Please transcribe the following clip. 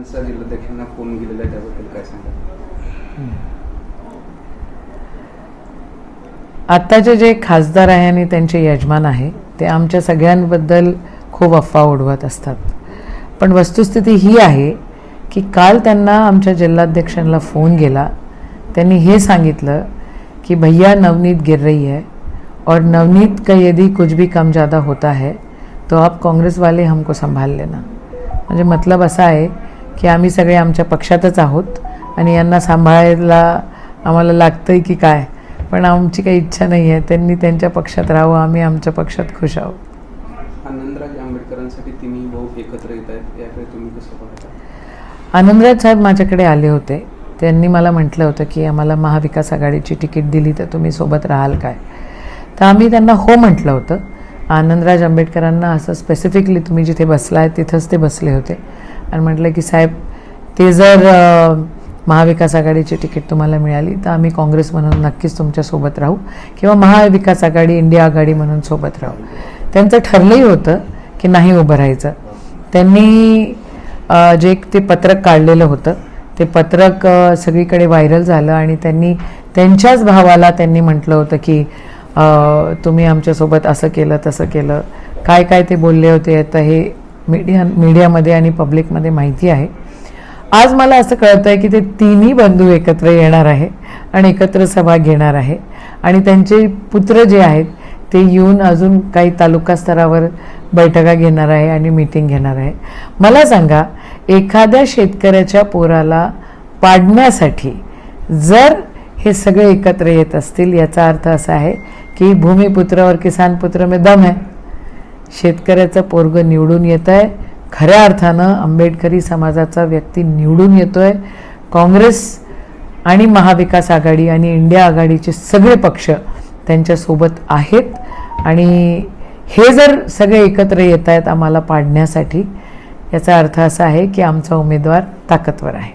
आंबेडकरांचा जिल्हाध्यक्षांना फोन गेलेला आहे त्याबद्दल काय सांगा आत्ताचे जे खासदार आहे आणि त्यांचे यजमान आहे ते आमच्या सगळ्यांबद्दल खूप अफवा उडवत असतात. पण वस्तुस्थिती ही आहे की काल त्यांना आमच्या जिल्हाध्यक्षांना फोन गेला त्यांनी हे सांगितलं कि भैया नवनीत गिर रही है और नवनीत का यदि कुछ भी कम ज़्यादा होता है तो आप काँग्रेस वाले हमको संभाल लेना. म्हणजे मतलब असा आहे की आम्ही सगळे आमच्या पक्षातच आहोत आणि यांना सांभाळायला आम्हाला लागतंय की काय. पण आमची काही इच्छा नाही आहे त्यांनी त्यांच्या पक्षात राहावं आम्ही आमच्या पक्षात खुश आहोत. आनंदराज आंबेडकरांसाठी तिन्ही भाऊ एकत्र येत आहेत. याकडे तुम्ही कसं पाहता? आनंदराज साहेब माझ्याकडे आले होते. त्यांनी मला म्हटलं होतं की आम्हाला महाविकास आघाडीची तिकीट दिली तर तुम्ही सोबत राहाल काय? तर आम्ही त्यांना हो म्हटलं होतं. आनंदराज आंबेडकरांना असं स्पेसिफिकली तुम्ही जिथे बसला आहे तिथंच ते बसले होते. आणि म्हटलं की साहेब ते जर महाविकास आघाडीची तिकीट तुम्हाला मिळाली तर आम्ही काँग्रेस म्हणून नक्कीच तुमच्यासोबत राहू किंवा महाविकास आघाडी इंडिया आघाडी म्हणून सोबत राहू. त्यांचं ठरलंही होतं की नाही उभं राहायचं. त्यांनी जे एक ते पत्रक काढलेलं होतं ते पत्रक सगळीकडे व्हायरल झालं आणि त्यांनी त्यांच्याच भावाला त्यांनी म्हटलं होतं की तुम्ही आमच्यासोबत असं केलं तसं केलं. काय काय ते बोलले होते आता हे मीडिया मीडियामध्ये आणि पब्लिकमध्ये माहिती आहे. आज मला असं कळतं आहे की ते तिन्ही बंधू एकत्र येणार आहे आणि एकत्र सभा घेणार आहे. आणि त्यांचे पुत्र जे आहेत ते येऊन अजून काही तालुका स्तरावर बैठका घेणार आहे आणि मीटिंग घेणार आहे. मला सांगा एखाद्या शेतकऱ्याच्या पोराला पाडण्यासाठी जर हे सगळे एकत्र येत असतील याचा अर्थ असा आहे की भूमिपुत्र और किसान पुत्र में दम है. शेतकऱ्याचं पोरग निवडून येत आहे खऱ्या अर्थानं आंबेडकरी समाजाचा व्यक्ती निवडून येतो आहे काँग्रेस आणि महाविकास आघाडी आणि इंडिया आघाडीचे सगळे पक्ष त्यांच्यासोबत आहेत. आणि हे जर सगळे एकत्र येत आहेत आम्हाला पाडण्यासाठी याचा अर्थ असा आहे की आमचा उमेदवार ताकदवर आहे.